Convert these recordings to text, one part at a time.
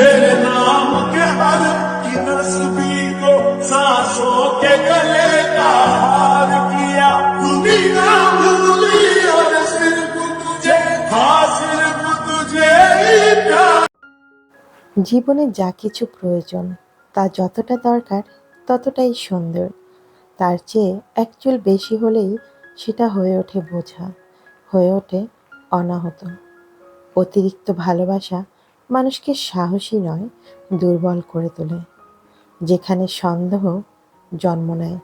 तेरे नाम के हर की नस्बी को सांसों के गले का हार किया तू भी ना भूली और सिर्फ तुझे हाँ सिर्फ तुझे ही प्यार জীবনে যা কিছু প্রয়োজন তা যতটা দরকার ততটাই সুন্দর তার চেয়ে একচুল বেশি হলেই সেটা হয়ে ওঠে বোঝা হয়ে ওঠে অনাহত অতিরিক্ত ভালোবাসা মানুষকে সাহসী নয়, দুর্বল করে তোলে। যেখানে সন্দেহ জন্ম নেয়,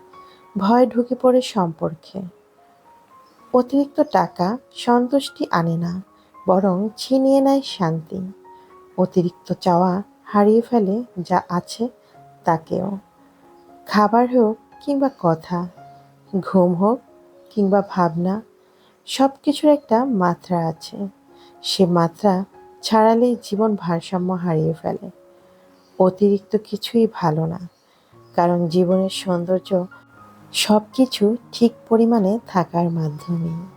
ভয় ঢুকে পড়ে সম্পর্কে। অতিরিক্ত টাকা সন্তুষ্টি আনে না, বরং ছিনিয়ে নেয় শান্তি। অতিরিক্ত চাওয়া হারিয়ে ফেলে যা আছে তাকেও। খাবার হোক কিংবা কথা, ঘুম হোক কিংবা ভাবনা সব কিছুর একটা মাত্রা আছে। সে মাত্রা ছাড়ালেই জীবন ভারসাম্য হারিয়ে ফেলে। অতিরিক্ত কিছুই ভালো না, কারণ জীবনের সৌন্দর্য সব কিছু ঠিক পরিমাণে থাকার মাধ্যমেই।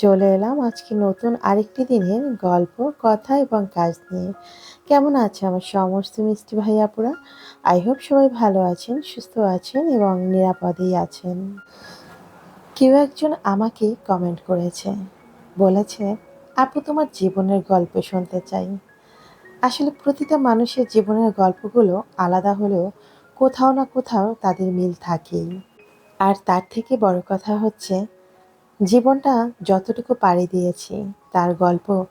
চলে এলাম আজকে নতুন আরেকটি দিনের গল্প, কথা এবং কাজ নিয়ে। কেমন আছে আমার সমস্ত মিষ্টি ভাই আপুরা? আই হোপ সবাই ভালো আছেন, সুস্থ আছেন এবং নিরাপদেই আছেন। কেউ একজন আমাকে কমেন্ট করেছে, বলেছে, আপু, তোমার জীবনের গল্প শুনতে চাই। আসলে প্রতিটা মানুষের জীবনের গল্পগুলো আলাদা হলেও কোথাও না কোথাও তাদের মিল থাকেই। আর তার থেকে বড় কথা হচ্ছে জীবনটা যতটুকু পাড়ি দিয়েছি, তার গল্প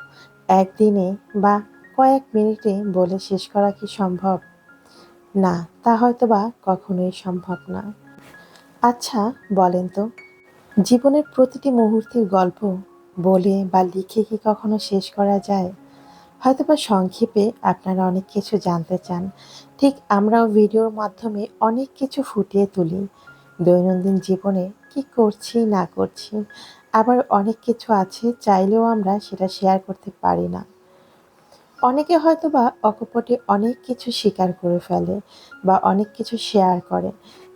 একদিনে বা কয়েক মিনিটে বলে শেষ করা কি সম্ভব? না, তা হয়তো বা কখনোই সম্ভব না। আচ্ছা বলেন তো, জীবনের প্রতিটি মুহূর্তের গল্প বলে বা লিখে কি কখনো শেষ করা যায়? হয়তো বা সংক্ষেপে আপনারা অনেক কিছু জানতে চান। ঠিক আমরাও ভিডিওর মাধ্যমে অনেক কিছু ফুটিয়ে তুলি। দৈনন্দিন জীবনে কি করছি, না করছি, আবার অনেক কিছু আছে চাইলেও আমরা সেটা শেয়ার করতে পারি না। অনেকে হয়তো বা অকপটে অনেক কিছু স্বীকার করে ফেলে বা অনেক কিছু শেয়ার করে,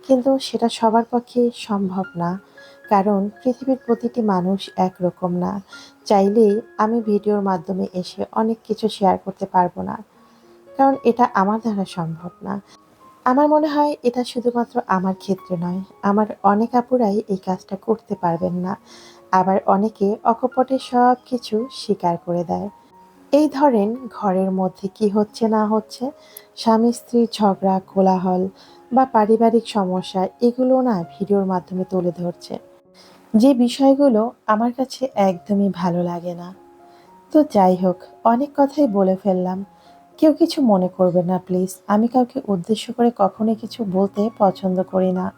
কিন্তু সেটা সবার পক্ষে সম্ভব না। কারণ পৃথিবীর প্রতিটি মানুষ একরকম না। চাইলেই আমি ভিডিওর মাধ্যমে এসে অনেক কিছু শেয়ার করতে পারব না। কারণ এটা আমার দ্বারা সম্ভব না। আমার মনে হয় এটা শুধুমাত্র আমার ক্ষেত্রে নয়। আমার অনেক আপুরাই এই কাজটা করতে পারবেন না। আবার অনেকে অকপটে সব কিছু স্বীকার করে দেয়। এই ধরেন ঘরের মধ্যে কি হচ্ছে, না হচ্ছে, স্বামী স্ত্রীর ঝগড়া, কোলাহল বা পারিবারিক সমস্যা, এগুলো না ভিডিওর মাধ্যমে তুলে ধরছে। যে বিষয়গুলো আমার কাছে একদমই ভালো লাগে না। তো যাই হোক, অনেক কথাই বলে ফেললাম। কেউ কিছু মনে করবে না প্লিজ আমি কাউকে উদ্দেশ্য করে কখনোই কিছু বলতে পছন্দ করি না।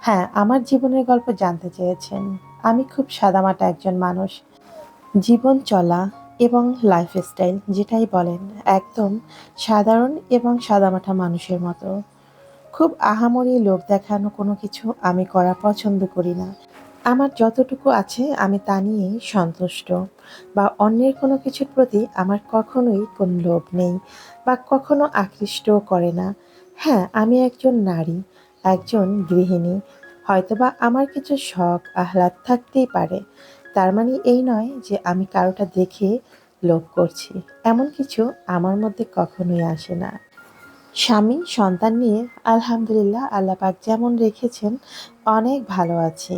হ্যাঁ আমার জীবনের গল্প জানতে চেয়েছেন। আমি খুব সাদামাটা একজন মানুষ। জীবন চলা এবং লাইফস্টাইল যেটাই বলেন, একদম সাধারণ এবং সাদামাটা মানুষের মতো। খুব আহামরি লোক দেখানো কোনো কিছু আমি করা পছন্দ করি না। আমার যতটুকু আছে আমি তা নিয়েই সন্তুষ্ট। বা অন্যের কোনো কিছুর প্রতি আমার কখনোই কোনো লোভ নেই বা কখনো আকৃষ্টও করে না। হ্যাঁ আমি একজন নারী, একজন গৃহিণী। হয়তোবা আমার কিছু শখ, আহ্লাদ থাকতেই পারে। তার মানে এই নয় যে আমি কারোটা দেখে লোভ করছি। এমন কিছু আমার মধ্যে কখনোই আসে না। স্বামী, সন্তান নিয়ে আলহামদুলিল্লাহ আল্লাহ পাক যেমন রেখেছেন, অনেক ভালো আছি।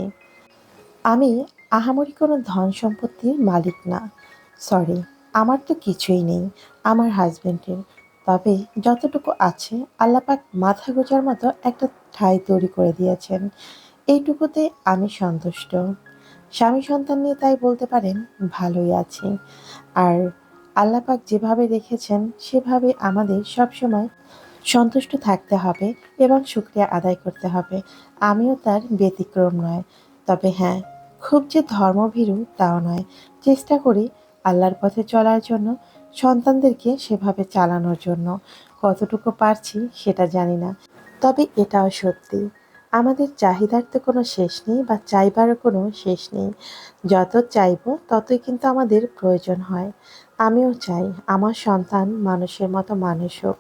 আমি আহামরি কোনো ধন সম্পত্তির মালিক না। সরি আমার তো কিছুই নেই, আমার হাজবেন্ডের তবে যতটুকু আছে, আল্লাপাক মাথা গোজার মতো একটা ঠাই তৈরি করে দিয়েছেন। এইটুকুতে আমি সন্তুষ্ট। স্বামী সন্তান নিয়ে তাই বলতে পারেন, ভালোই আছি। আর আল্লাপাক যেভাবে রেখেছেন, সেভাবে আমাদের সবসময় সন্তুষ্ট থাকতে হবে এবং শুক্রিয়া আদায় করতে হবে। আমিও তার ব্যতিক্রম নয়। তবে হ্যাঁ খুব যে ধর্মভীরু তাও নয়। চেষ্টা করি আল্লাহর পথে চলার জন্য, সন্তানদেরকে সেভাবে চালানোর জন্য। কতটুকু পারছি সেটা জানি না। তবে এটাও সত্যি, আমাদের চাহিদার তো কোনো শেষ নেই বা চাইবারও কোনো শেষ নেই। যত চাইব ততই কিন্তু আমাদের প্রয়োজন হয়। আমিও চাই আমার সন্তান মানুষের মতো মানুষ হোক।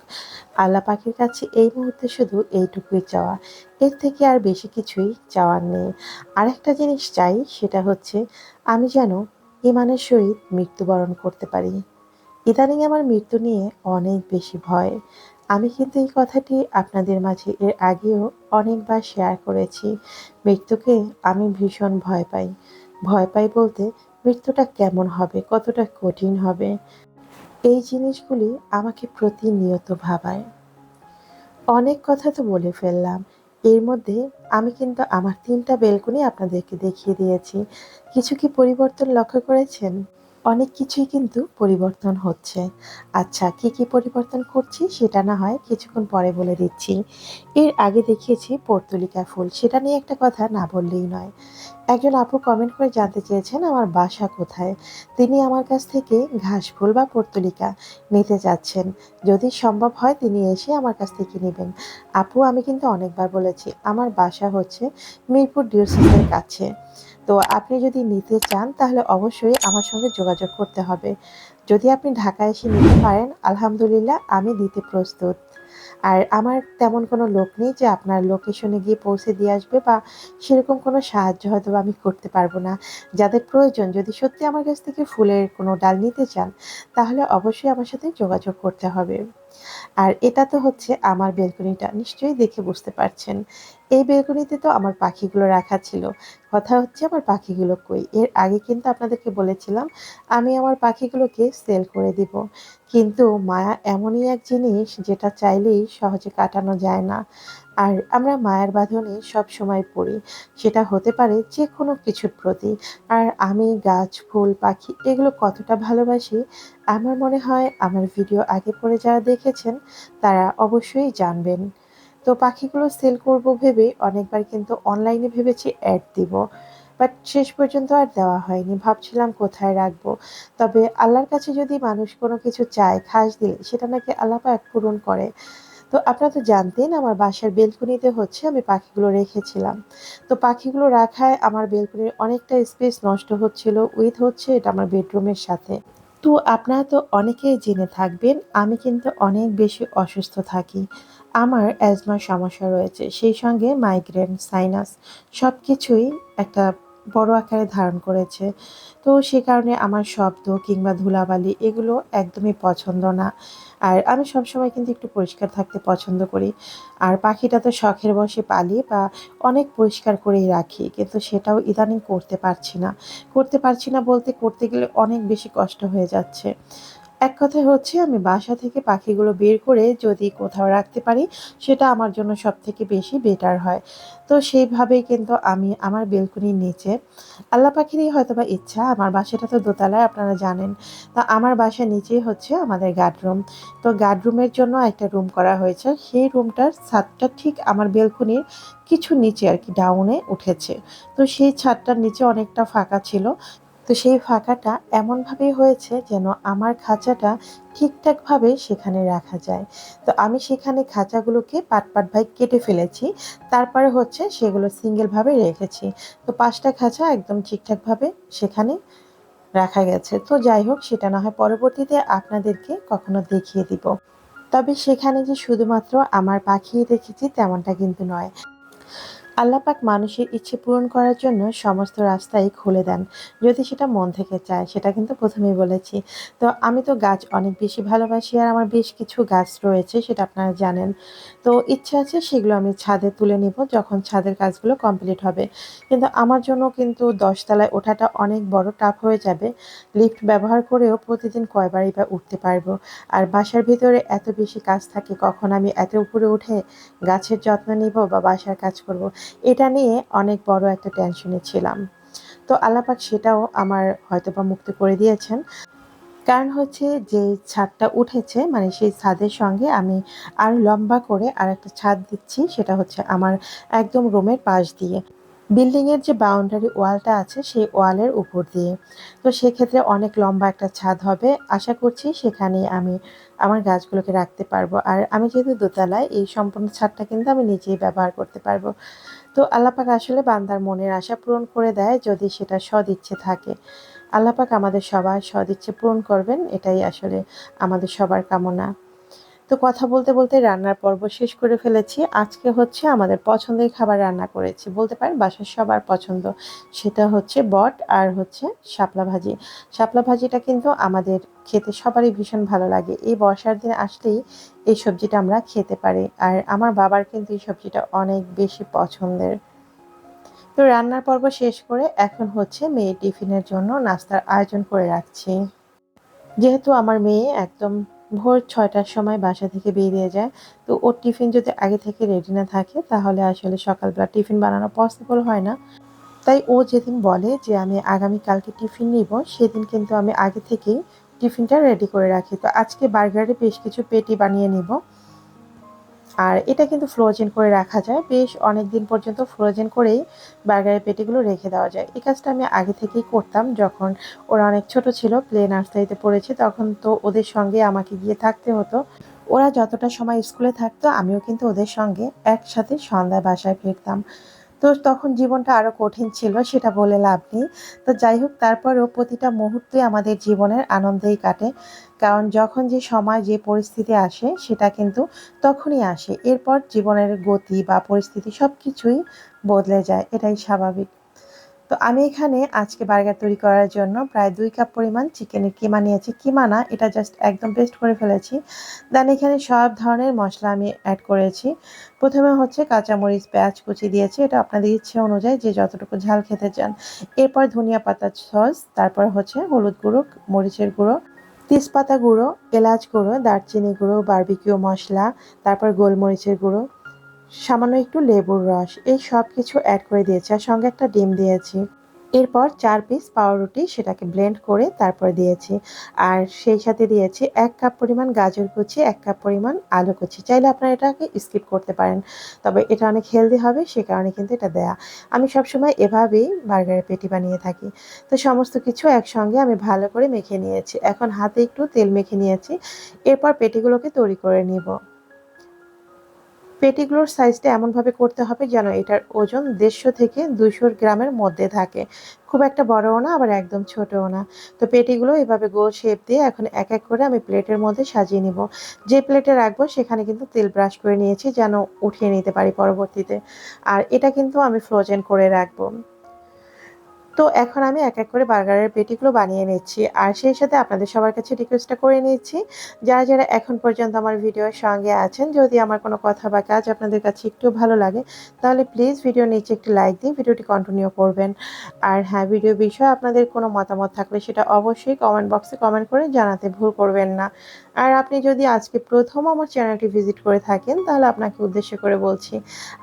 আল্লাহ পাখির কাছে এই মুহূর্তে শুধু এইটুকুই চাওয়া। এর থেকে আর বেশি কিছুই চাওয়ার নেই। আরেকটা জিনিস চাই, সেটা হচ্ছে আমি যেন ইমানের সহিত মৃত্যুবরণ করতে পারি। ইদানিং আমার মৃত্যু নিয়ে অনেক বেশি ভয়। আমি কিন্তু এই কথাটি আপনাদের মাঝে এর আগেও অনেকবার শেয়ার করেছি। মৃত্যুকে আমি ভীষণ ভয় পাই। ভয় পাই বলতে মৃত্যুটা কেমন হবে? কতটা কঠিন হবে? এই জিনিসগুলি আমাকে প্রতিনিয়ত ভাবায়। অনেক কথা তো বলে ফেললাম। এর মধ্যে আমি কিন্তু আমার তিনটা বেলকনি আপনাদেরকে দেখিয়ে দিয়েছি। কিছু কি পরিবর্তন লক্ষ্য করেছেন? অনেক কিছুই কিন্তু পরিবর্তন হচ্ছে। আচ্ছা কি কি পরিবর্তন করছি সেটা না হয় কিছুক্ষণ পরে বলে দিচ্ছি। এর আগে দেখিয়েছি পর্তুলিকা ফুল, সেটা নিয়ে একটা কথা না বললেই নয়। একজন আপু কমেন্ট করে জানতে চেয়েছেন আমার বাসা কোথায়। তিনি আমার কাছ থেকে ঘাস ফুল বা পর্তুলিকা নিতে চাচ্ছেন যদি সম্ভব হয় তিনি এসে আমার কাছ থেকে নেবেন। আপু, আমি কিন্তু অনেকবার বলেছি, আমার বাসা হচ্ছে মিরপুর ডিওসিসের কাছে। তো আপনি যদি নিতে চান, তাহলে অবশ্যই আমার সঙ্গে যোগাযোগ করতে হবে। যদি আপনি ঢাকায় এসে নিতে পারেন, আলহামদুলিল্লাহ আমি দিতে প্রস্তুত। আর আমার তেমন কোনো লোক নেই যে আপনার লোকেশনে গিয়ে পৌঁছে দিয়ে আসবে বা সেরকম কোনো সাহায্য হয়তো আমি করতে পারব না। যাদের প্রয়োজন, যদি সত্যি আমার কাছ থেকে ফুলের কোনো ডাল নিতে চান, তাহলে অবশ্যই আমার সাথে যোগাযোগ করতে হবে। আর এটা তো হচ্ছে আমার বেলকনিটা, নিশ্চয়ই দেখে বুঝতে পারছেন। এই বেলকনিতে তো আমার পাখিগুলো রাখা ছিল। কথা হচ্ছে আমার পাখিগুলো কই? এর আগে কিন্তু আপনাদেরকে বলেছিলাম, আমি আমার পাখিগুলোকে সেল করে দিব। কিন্তু মায়া এমনই এক জিনিস যেটা চাইলেই সহজে কাটানো যায় না। আর আমরা মায়ের বাঁধনে সব সময় পড়ি। সেটা হতে পারে যে কোনো কিছুর প্রতি। আর আমি, গাছ, ফুল, পাখি এগুলো কতটা ভালোবাসি, আমার মনে হয় আমার ভিডিও আগে পরে যারা দেখেছেন, তারা অবশ্যই জানবেন। তো পাখিগুলো সেল করব ভেবে অনেকবার কিন্তু অনলাইনে ভেবেছি অ্যাড দিব। বাট শেষ পর্যন্ত আর দেওয়া হয়নি। ভাবছিলাম কোথায় রাখব। তবে আল্লাহর কাছে যদি মানুষ কোনো কিছু চায়, খাস দিলে সেটা নাকি আল্লাহ পূরণ করে। তো আপনারা তো জানতেন, আমার বাসার বেলকনিতে হচ্ছে আমি পাখিগুলো রেখেছিলাম। তো পাখিগুলো রাখায় আমার বেলকনির অনেকটা স্পেস নষ্ট হচ্ছিল উইথ হচ্ছে এটা আমার বেডরুমের সাথে। তো আপনারা তো অনেকেই জেনে থাকবেন, আমি কিন্তু অনেক বেশি অসুস্থ থাকি। আমার অ্যাজমার সমস্যা রয়েছে, সেই সঙ্গে মাইগ্রেন সাইনাস সব কিছুই একটা বড় আকারে ধারণ করেছে। তো সে কারণে আমার শব্দ কিংবা ধুলাবালি এগুলো একদমই পছন্দ না। আর আমি সবসময় কিন্তু একটু পরিষ্কার থাকতে পছন্দ করি। আর পাখিটা তো শখের বসে পালি বা অনেক পরিষ্কার করেই রাখি, কিন্তু সেটাও ইদানিং করতে পারছি না। করতে পারছি না বলতে করতে গেলে অনেক বেশি কষ্ট হয়ে যাচ্ছে। এক কথায় হচ্ছে, আমি বাসা থেকে পাখিগুলো বের করে যদি কোথাও রাখতে পারি, সেটা আমার জন্য সব থেকে বেশি বেটার হয়। তো সেইভাবেই কিন্তু আমি আমার বেলকনির নিচে, আল্লাহ পাখিরই হয়তো বা ইচ্ছা, আমার বাসাটা তো দোতলায়, আপনারা জানেন। তা আমার বাসার নিচেই হচ্ছে আমাদের গার্ডরুম তো গার্ডরুমের জন্য একটা রুম করা হয়েছে। সেই রুমটার ছাদটা ঠিক আমার বেলকুনির কিছু নিচে আর কি ডাউনে উঠেছে। তো সেই ছাদটার নিচে অনেকটা ফাঁকা ছিল। তো সেই ফাঁকাটা এমনভাবেই হয়েছে যেন আমার খাঁচাটা ঠিকঠাকভাবে সেখানে রাখা যায়। তো আমি সেখানে খাঁচাগুলোকে পাট পাট ভাই কেটে ফেলেছি, তারপরে হচ্ছে সেগুলো সিঙ্গেলভাবে রেখেছি। তো পাঁচটা খাঁচা একদম ঠিকঠাকভাবে সেখানে রাখা গেছে। তো যাই হোক, সেটা না হয় পরবর্তীতে আপনাদেরকে কখনো দেখিয়ে দিব। তবে সেখানে যে শুধুমাত্র আমার পাখি দেখেছি তেমনটা কিন্তু নয়। আল্লাপাক মানুষের ইচ্ছে পূরণ করার জন্য সমস্ত রাস্তাই খুলে দেন। যদি সেটা মন থেকে চায়, সেটা কিন্তু প্রথমেই বলেছি। তো আমি তো গাছ অনেক বেশি ভালোবাসি আর আমার বেশ কিছু গাছ রয়েছে, সেটা আপনারা জানেন। তো ইচ্ছে আছে সেগুলো আমি ছাদে তুলে নিব যখন ছাদের কাজগুলো কমপ্লিট হবে। কিন্তু আমার জন্য কিন্তু দশতলায় ওঠাটা অনেক বড় টাফ হয়ে যাবে। লিফট ব্যবহার করেও প্রতিদিন কয়বারই বা উঠতে পারব। আর বাসার ভিতরে এত বেশি কাজ থাকে, কখন আমি এত উপরে উঠে গাছের যত্ন নিব বা বাসার কাজ করব। এটা নিয়ে অনেক বড় একটা টেনশনে ছিলাম। তো আল্লাপাক সেটাও আমার হয়তো বা মুক্ত করে দিয়েছেন। কারণ হচ্ছে যে ছাদটা উঠেছে মানে সেই ছাদের সঙ্গে আমি আর লম্বা করে আর একটা ছাদ দিচ্ছি, সেটা হচ্ছে আমার একদম রুমের পাশ দিয়ে। বিল্ডিংয়ের যে বাউন্ডারি ওয়ালটা আছে, সেই ওয়ালের উপর দিয়ে। তো সেক্ষেত্রে অনেক লম্বা একটা ছাদ হবে। আশা করছি সেখানে আমি আমার গাছগুলোকে রাখতে পারব। আর আমি যেহেতু দোতলায়, এই সম্পূর্ণ ছাদটা কিন্তু আমি নিজেই ব্যবহার করতে পারব। তো আল্লাপাক আসলে বান্দার মনের আশা পূরণ করে দেয় যদি সেটা সদিচ্ছে থাকে। আল্লাপাক আমাদের সবার সদিচ্ছে পূরণ করবেন, এটাই আসলে আমাদের সবার কামনা। তো কথা বলতে বলতে রান্নার পর্ব শেষ করে ফেলেছি। আজকে হচ্ছে আমাদের পছন্দের খাবার রান্না করেছি। বলতে পারেন বাসার সবার পছন্দ। সেটা হচ্ছে বট আর হচ্ছে শাপলা ভাজি। শাপলা ভাজিটা কিন্তু আমাদের খেতে সবারই ভীষণ ভালো লাগে। এই বর্ষার দিন আসলেই এই সবজিটা আমরা খেতে পারি। আর আমার বাবার কিন্তু এই সবজিটা অনেক বেশি পছন্দের। তো রান্নার পর্ব শেষ করে এখন হচ্ছে মেয়ে টিফিনের জন্য নাস্তার আয়োজন করে রাখছি। যেহেতু আমার মেয়ে একদম ভোর ছয়টার সময় বাসা থেকে বেরিয়ে যায়। তো ওর টিফিন যদি আগে থেকে রেডি না থাকে, তাহলে আসলে সকালবেলা টিফিন বানানো পসিবল হয় না। তাই ও যেদিন বলে যে, আমি আগামীকালকে টিফিন নিব, সেদিন কিন্তু আমি আগে থেকেই টিফিনটা রেডি করে রাখি। তো আজকে বার্গারে বেশ কিছু পেটি বানিয়ে নিব। আর এটা কিন্তু ফ্রোজেন করে রাখা যায়। বেশ অনেক দিন পর্যন্ত ফ্রোজেন করেই বার্গারের পেটিগুলো রেখে দেওয়া যায়। এই কাজটা আমি আগে থেকেই করতাম। যখন ওরা অনেক ছোট ছিল প্লে নার্সারিতে পড়েছে, তখন তো ওদের সঙ্গে আমাকে গিয়ে থাকতে হতো। ওরা যতটা সময় স্কুলে থাকতো, আমিও কিন্তু ওদের সঙ্গে একসাথে সন্ধ্যায় বাসায় ফিরতাম। তো তখন জীবনটা আরও কঠিন ছিল, সেটা বলে লাভ নেই। তো যাই হোক তারপরেও প্রতিটা মুহূর্তে আমাদের জীবনের আনন্দেই কাটে। কারণ যখন যে সময়, যে পরিস্থিতি আসে, সেটা কিন্তু তখনই আসে। এরপর জীবনের গতি বা পরিস্থিতি সব কিছুই বদলে যায়। এটাই স্বাভাবিক। তো আমি এখানে আজকে বার্গার তৈরি করার জন্য প্রায় দুই কাপ পরিমাণ চিকেনের কিমা নিয়েছি। কিমা না, এটা জাস্ট একদম পেস্ট করে ফেলেছি। দেন এখানে সব ধরনের মশলা আমি অ্যাড করেছি। প্রথমে হচ্ছে কাঁচামরিচ, পেঁয়াজ কুচি দিয়েছি। এটা আপনাদের ইচ্ছে অনুযায়ী যে যতটুকু ঝাল খেতে চান। এরপর ধনিয়া পাতা সস, তারপর হচ্ছে হলুদ গুঁড়ো, মরিচের গুঁড়ো, তেজপাতা গুঁড়ো, এলাচ গুঁড়ো, দারচিনি গুঁড়ো বারবিকিউ মশলা, তারপর গোলমরিচের গুঁড়ো। সামান্য একটু লেবুর রস, এই সব কিছু অ্যাড করে দিয়েছি আর সঙ্গে একটা ডিম দিয়েছি। এরপর চার পিস পাউরুটি সেটাকে ব্লেন্ড করে তারপর দিয়েছি। আর সেই সাথে দিয়েছি এক কাপ পরিমাণ গাজর কুচি, এক কাপ পরিমাণ আলু কুচি। চাইলে আপনারা এটাকে স্কিপ করতে পারেন, তবে এটা অনেক হেলদি হবে, সে কারণে কিন্তু এটা দেয়া। আমি সবসময় এভাবেই বার্গারের পেটি বানিয়ে থাকি। তো সমস্ত কিছু একসঙ্গে আমি ভালো করে মেখে নিয়েছি। এখন হাতে একটু তেল মেখে নিয়েছি। এরপর পেটিগুলোকে তৈরি করে নিব। পেটিগুলোর সাইজটা এমনভাবে করতে হবে যেন এটার ওজন দেড়শো থেকে দুশো গ্রামের মধ্যে থাকে। খুব একটা বড়ও না, আবার একদম ছোটও না। তো পেটিগুলো এভাবে গোল শেপ দিয়ে এখন এক এক করে আমি প্লেটের মধ্যে সাজিয়ে নিব। যে প্লেটে রাখব সেখানে কিন্তু তেল ব্রাশ করে নিয়েছি যেন উঠিয়ে নিতে পারি পরবর্তীতে। আর এটা কিন্তু আমি ফ্রোজেন করে রাখব। তো এখন আমি এক এক করে বার্গারের পেটিগুলো বানিয়ে নিচ্ছি। আর সেই সাথে আপনাদের সবার কাছে রিকোয়েস্টটা করে নিচ্ছি। যারা যারা এখন পর্যন্ত আমার ভিডিওর সঙ্গে আছেন, যদি আমার কোনো কথা বা কাজ আপনাদের কাছে একটু ভালো লাগে, তাহলে প্লিজ ভিডিও নিচে একটি লাইক দিয়ে ভিডিওটি কন্টিনিউ করবেন। আর হ্যাঁ ভিডিও বিষয়ে আপনাদের কোনো মতামত থাকলে সেটা অবশ্যই কমেন্ট বক্সে কমেন্ট করে জানাতে ভুল করবেন না। আর আপনি যদি আজকে প্রথম আমার চ্যানেলটি ভিজিট করে থাকেন, তাহলে আপনাকে উদ্দেশ্য করে বলছি,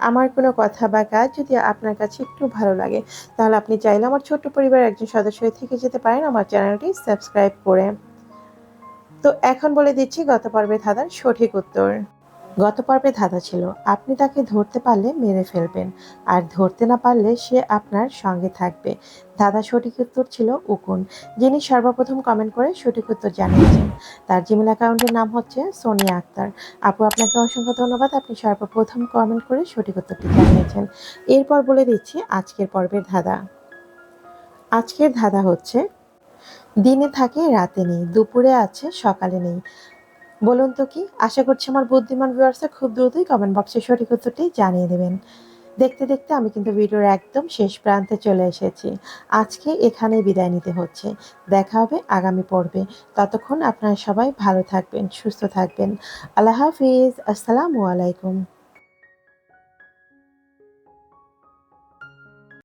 আমার কোনো কথা বা কাজ যদি আপনার কাছে একটু ভালো লাগে, তাহলে আপনি চাইলে আমার ছোট্ট পরিবারের একজন সদস্য থেকে যেতে পারেন আমার চ্যানেলটি সাবস্ক্রাইব করে। তো এখন বলে দিচ্ছি, গত পর্বে ধাঁধার সঠিক উত্তর। গত পর্বে ধাঁধা ছিল। আপনি তাকে ধরতে পারলে মেরে ফেলবেন, আর ধরতে না পারলে সে আপনার সঙ্গে থাকবে। ধাঁধা সঠিক উত্তর ছিল উকুন, যিনি সর্বপ্রথম কমেন্ট করে সঠিক উত্তর জানিয়েছেন। তার জিমেল অ্যাকাউন্টের নাম হচ্ছে সোনিয়া আক্তার। আপু, আপনাকে অসংখ্য ধন্যবাদ। আপনি সর্বপ্রথম কমেন্ট করে সঠিক উত্তরটি জানিয়েছেন। এরপর বলে দিচ্ছি আজকের পর্বের ধাঁধা। আজকের ধাঁধা হচ্ছে, দিনে থাকে, রাতে নেই, দুপুরে আছে, সকালে নেই। বলুন তো কি? আশা করছি আমার বুদ্ধিমান ভিউয়ার্সরা খুব দ্রুতই কমেন্ট বক্সে সঠিক উত্তরটি জানিয়ে দেবেন। দেখতে দেখতে আমি কিন্তু ভিডিওর একদম শেষ প্রান্তে চলে এসেছি। আজকে এখানেই বিদায় নিতে হচ্ছে। দেখা হবে আগামী পর্বে। ততক্ষণ আপনারা সবাই ভালো থাকবেন, সুস্থ থাকবেন। আল্লাহ হাফিজ। আসসালামু আলাইকুম।